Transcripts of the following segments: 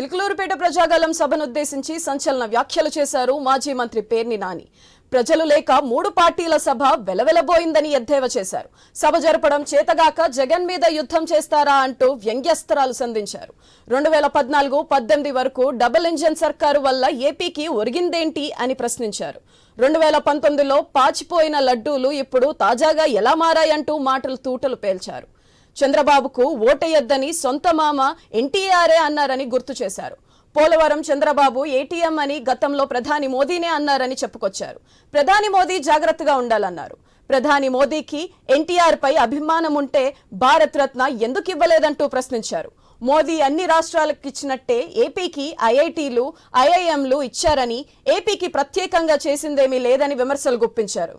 చిలకలూరుపేట ప్రజాగలం సభనుద్దేశించి సంచలన వ్యాఖ్యలు చేశారు మాజీ మంత్రి పేర్ని నాని. ప్రజలు లేక మూడు పార్టీల సభ వెలవెలబోయిందని ఎద్దేవా చేశారు. సభ జరపడం చేతగాక జగన్ మీద యుద్ధం చేస్తారా అంటూ వ్యంగ్యస్త్రాలు సంధించారు. రెండు వేల పద్నాలుగు పద్దెనిమిది వరకు డబుల్ ఇంజన్ సర్కారు వల్ల ఏపీకి ఒరిగిందేంటి అని ప్రశ్నించారు. రెండు వేల పంతొమ్మిదిలో పాచిపోయిన లడ్డూలు ఇప్పుడు తాజాగా ఎలా మారాయంటూ మాటలు తూటలు పేల్చారు. చంద్రబాబుకు ఓటేయొద్దని సొంత మామ ఎన్టీఆర్ఏ అన్నారని గుర్తు చేశారు. పోలవరం చంద్రబాబు ఏటీఎం అని గతంలో ప్రధాని మోదీనే అన్నారని చెప్పుకొచ్చారు. ప్రధాని మోదీ జాగ్రత్తగా ఉండాలన్నారు. ప్రధాని మోదీకి ఎన్టీఆర్ పై అభిమానం ఉంటే భారత్ రత్న ఎందుకు ఇవ్వలేదంటూ ప్రశ్నించారు. మోదీ అన్ని రాష్ట్రాలకు ఇచ్చినట్టే ఏపీకి ఐఐటీలు ఐఐఎంలు ఇచ్చారని ఏపీకి ప్రత్యేకంగా చేసిందేమీ లేదని విమర్శలు గుప్పించారు.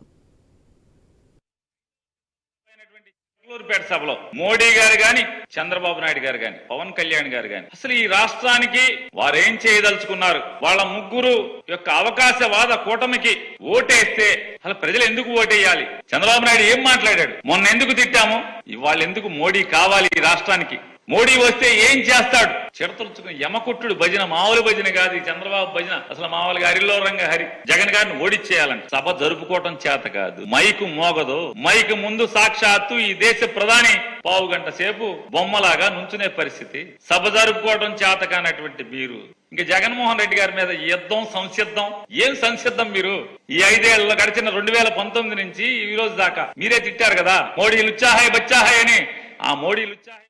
చిత్తూరుపేట సభలో మోడీ గారు గాని చంద్రబాబు నాయుడు గారు గాని పవన్ కళ్యాణ్ గారు గాని అసలు ఈ రాష్ట్రానికి వారేం చేయదలుచుకున్నారు? వాళ్ళ ముగ్గురు యొక్క అవకాశవాద కూటమికి ఓటేస్తే అసలు ప్రజలు ఎందుకు ఓటేయాలి? చంద్రబాబు నాయుడు ఏం మాట్లాడాడు? మొన్న ఎందుకు తిట్టాము? ఇవాళ ఎందుకు మోడీ కావాలి ఈ రాష్ట్రానికి? మోడీ వస్తే ఏం చేస్తాడు? చిడతలుచుకుని యమకుట్టుడు భజన మామూలు భజన కాదు ఈ చంద్రబాబు భజన అసలు మామూలుగా హరిలో రంగ హరి. జగన్ గారిని ఓడిచ్చేయాలంట సభ జరుపుకోవటం చేత కాదు. మైకు మోగదు. మైకు ముందు సాక్షాత్తు ఈ దేశ ప్రధాని. పావు గంట సేపు బొమ్మలాగా నుంచునే పరిస్థితి. సభ జరుపుకోవటం చేత కానటువంటి మీరు. ఇంకా జగన్మోహన్ రెడ్డి గారి మీద యుద్ధం సంసిద్ధం. ఏం సంసిద్ధం మీరు? ఈ ఐదేళ్ళలో గడిచిన రెండు వేల పంతొమ్మిది నుంచి ఈ రోజు దాకా మీరే తిట్టారు కదా. మోడీ లుచ్చాహాయ్ బచ్చాహాయ్ అని. ఆ మోడీ లుచ్చాహాయ్